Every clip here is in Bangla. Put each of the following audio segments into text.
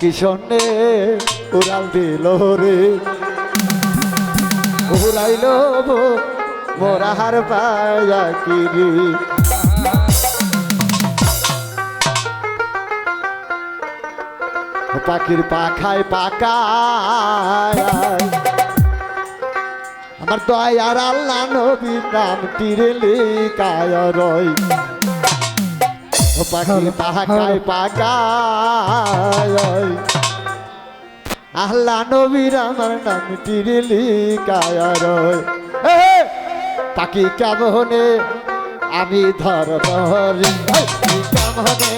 কিশনে উড়াল দিল রে। উড়াইল মোরাহার পায়া কিরি পাখির পাখায় পাকায়। আমার দয়ার আল্লাহ নবী নাম তীরে লিকায় রয়। ও পাখির পাখায় পাকায় নবীর আমার নাম তীরে লিকায় রয়। এ, পাখি কেমনে আমি ধর ধরি কেমনে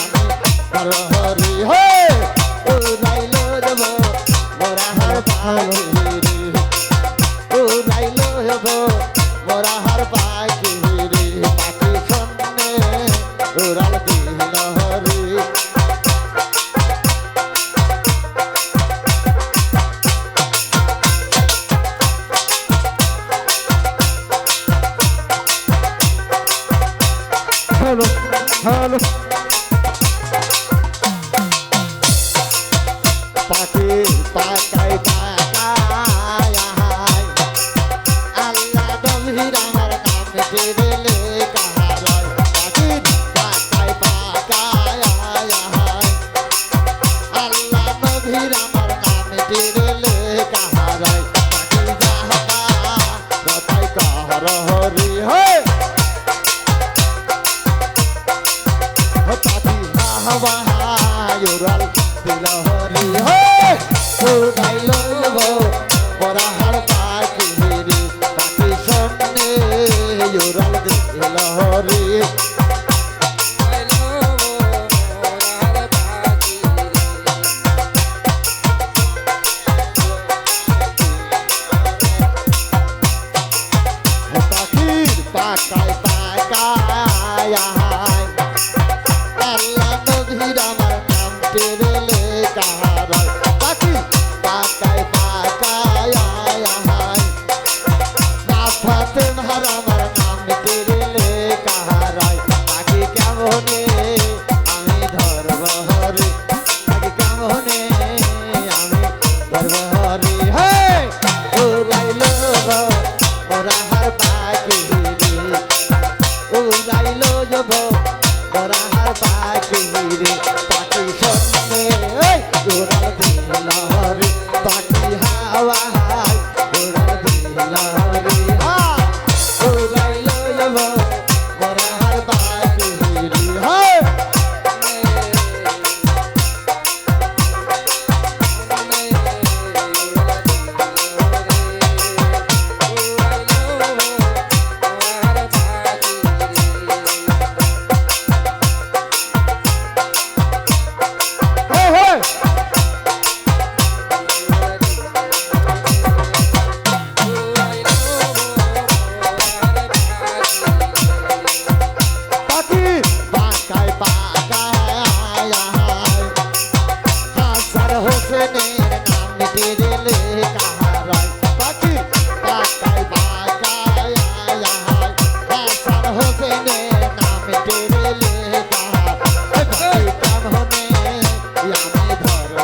আমি ধর ধরি হে ও রাইল যাব মোরা হার পাখি ও রাইল মোরা হার পাখি হ্যালো পাখি পাকায় পাকায় আল্লাহ নবীর আমার নাম জেরেলে কাহারয় পাখি পাকায় পাকায় আল্লাহ নবীর আমার হাওয়া ইউরাল দিলহরি হে উড়াই লইব বরাহার পাখি রে পাখি সন্নে ইউরাল দিলহরি পাখির পাকায় পাকায় আল্লাহ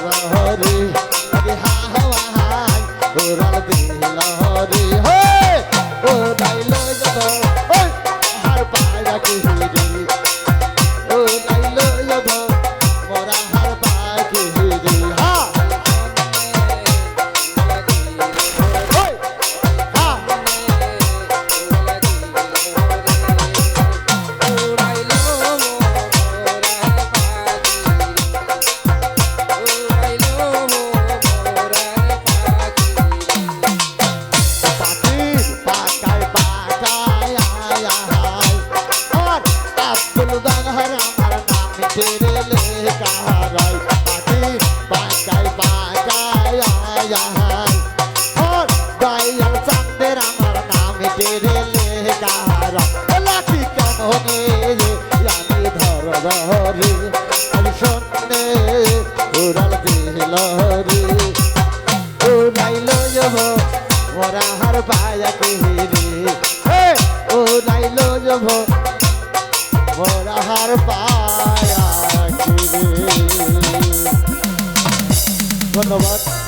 হরি রে আমি ধরব রে আমি সন্নে উড়াল দিল রে উড়াইল যাব মোরা হার পায়া রে হে উড়াইল যাব ধন্যবাদ।